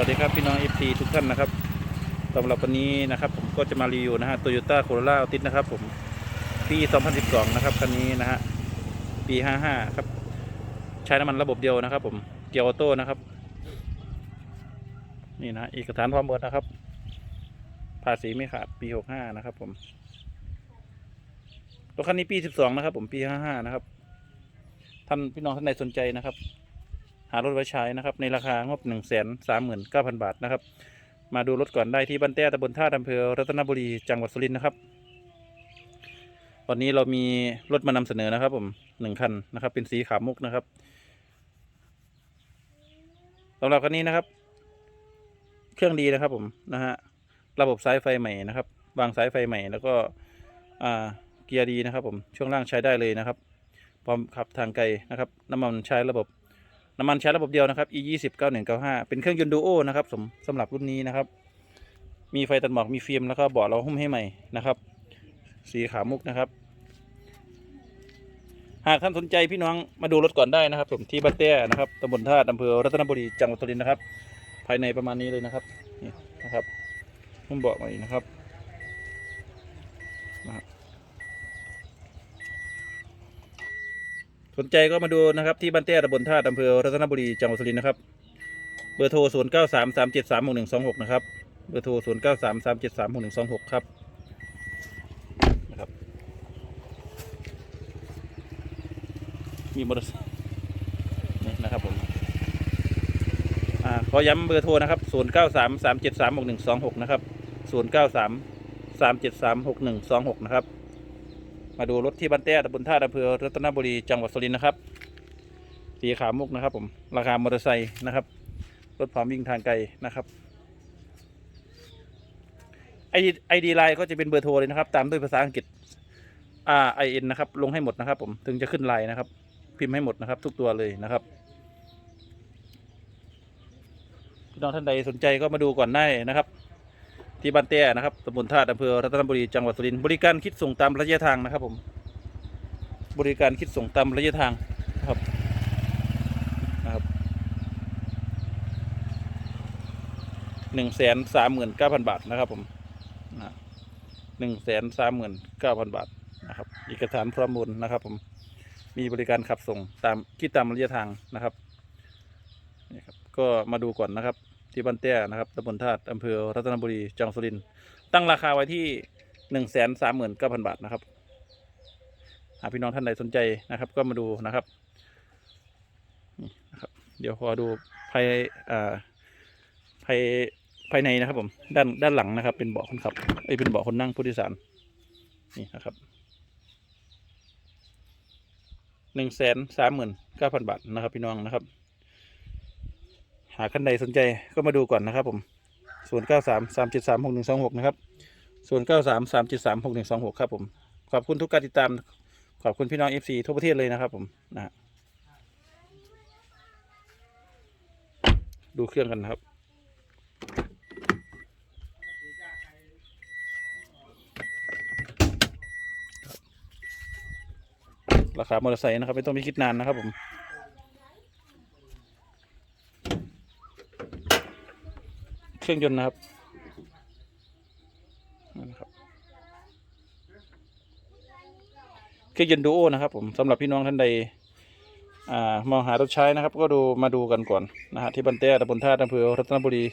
วัสดีครับพี่น้อง FT ทุกท่านนะครับสำหรับวันนี้นะครับ ผมก็จะมารีวิวนะฮะ Toyota Corolla Altis นะครับ ผมปี 2012 นะครับคันนี้นะฮะปี 55 ครับ ใช้น้ำมันระบบเดียวนะครับ ผมเกียร์ออโต้นะครับนี่นะเอกสารพร้อมหมดนะครับ ภาษีไม่ขาดปี 65 นะครับ ผมรถคันนี้ปี 12 นะครับ ผมปี 55 นะครับท่านพี่น้องท่านใดสนใจนะครับ หารถไว้ใช้นะครับ ในราคางบ1นึ่งแสนสามหมื่นเก้าพันบาทนะครับ มาดูรถก่อนได้ที่บ้านแต้ตำบลท่าอำเภอรัตนบุรีจังหวัดสุรินทร์นะครับ วันนี้เรามีรถมานำเสนอนะครับ ผมหนึ่งคันนะครับ เป็นสีขาวมุกนะครับสำหรับคันนี้นะครับ เครื่องดีนะครับ ผมนะฮะระบบสายไฟใหม่นะครับ วางสายไฟใหม่แล้วก็เกียร์ดีนะครับ ผมช่วงล่างใช้ได้เลยนะครับ พร้อมขับทางไกลนะครับ น้ำมันใช้ระบบ น้ำมันใช้ระบบเดียวนะครับ e 2 0 9 1 9 5เป็นเครื่องยนต์ดูโอนะครับสมสำหรับรุ่นนี้นะครับ มีไฟตัดหมอกมีฟิล์มแล้วก็เบาะเราหุ้มให้ใหม่นะครับ สีขาวมุกนะครับ หากท่านสนใจพี่น้องมาดูรถก่อนได้นะครับ ผมที่บ้านแต้นะครับตำบลท่าอำเภอรัตนบุรีจังหวัดสุรินทร์นะครับ ภายในประมาณนี้เลยนะครับนี่นะครับหุ้มเบาะใหม่นะครับ สนใจก็มาดูนะครับที่บ้านเต้ตำบลท่าอำเภอรัตนบุรีจังหวัดสุรินทร์นะครับ เบอร์โทร 0 9 3 3 7 3 6 1 2 6 นะครับ เบอร์โทร 0 9 3 3 7 3 6 1 2 6 ครับนะครับ มีมอเตอร์ไซค์นี่นะครับผมอ่าขอย้ำเบอร์โทรนะครับ 0 9 3 3 7 3 6 1 2 6 นะครับ 0 9 3 3 7 3 6 1 2 6 นะครับ มาดูรถที่บ้านแต้ตำบลท่าอำเภอรัตนบุรีจังหวัดสุรินทร์นะครับ สีขาวมุกนะครับ ผม ราคามอเตอร์ไซค์นะครับ รถพร้อมวิ่งทางไกลนะครับไอไอดีไลน์ก็จะเป็นเบอร์โทรเลยนะครับ ตามด้วยภาษาอังกฤษ R I N นะครับ ลงให้หมดนะครับ ผม ถึงจะขึ้นไลน์นะครับ พิมพ์ให้หมดนะครับ ทุกตัวเลยนะครับพี่น้องท่านใดสนใจก็มาดูก่อนได้นะครับ ที่บ้านแต้นะครับตำบลท่าอำเภอรัตนบุรีจังหวัดสุรินทร์บริการคิดส่งตามระยะทางนะครับผม บริการคิดส่งตามระยะทางนะครับนะครับหนึ่งแสนสามหมื่นเก้าพันบาทนะครับผมหนึ่งแสนสามหมื่นเก้าพันบาทนะครับเอกสารพร้อมมูลนะครับ ผมมีบริการขับส่งตามคิดตามระยะทางนะครับนี่ครับก็มาดูก่อนนะครับ ที่บ้านแต้นะครับตำบลธาตุอำเภอรัตนบุรีจังหวัดสุรินทร์ตั้งราคาไว้ที่หนึ่งแสนสามหมื่นเก้าพันบาทนะครับหากพี่น้องท่านใดสนใจนะครับ ก็มาดูนะครับนี่นะครับ เดี๋ยวขอดูภายอ่าภายภายในนะครับ ผม ด้านด้านหลังนะครับ เป็นเบาะคนขับไอ้เป็นเบาะคนนั่งผู้โดยสารนี่นะครับหนึ่งแสนสามหมื่นเก้าพันบาทนะครับ พี่น้องนะครับ หากท่านใดสนใจก็มาดูก่อนนะครับผม0 9 3 3 7 3 6 1 2 6นะครับ0 9 3 3 7 3 6 1 2 6ครับผมขอบคุณทุกการติดตามขอบคุณพี่น้อง FC ทั่วประเทศเลยนะครับผมนะ ดูเครื่องกันนะครับราคามอเตอร์ไซค์นะครับ ไม่ต้องไปคิดนานนะครับผม เครื่องยนต์นะครับนั่นะครับเครื่องยนต์ดูโอนะครับ ผมสำหรับพี่น้องท่านใดอมองหารถใช้นะครับ ก็ดูมาดูกันก่อนนะฮะที่บันเต้ตำบลท่าอำเภอรัตนบุรี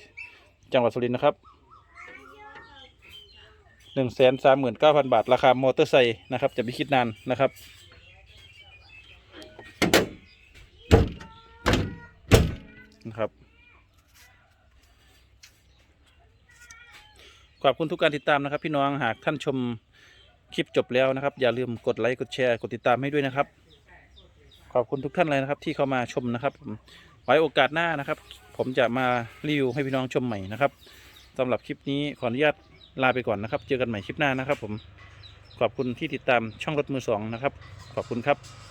จังหวัดสุรินทร์นะครับหนึ่งแสนสามหมื่นเก้าพันบาท ราคามอเตอร์ไซค์นะครับ จะไม่คิดนานนะครับนะครับ ขอบคุณทุกการติดตามนะครับ พี่น้องหากท่านชมคลิปจบแล้วนะครับ อย่าลืมกดไลค์กดแชร์กดติดตามให้ด้วยนะครับ ขอบคุณทุกท่านเลยนะครับ ที่เข้ามาชมนะครับ ไว้โอกาสหน้านะครับ ผมจะมารีวิวให้พี่น้องชมใหม่นะครับสำหรับคลิปนี้ขออนุญาตลาไปก่อนนะครับ เจอกันใหม่คลิปหน้านะครับ ผมขอบคุณที่ติดตามช่องรถมือสองนะครับ ขอบคุณครับ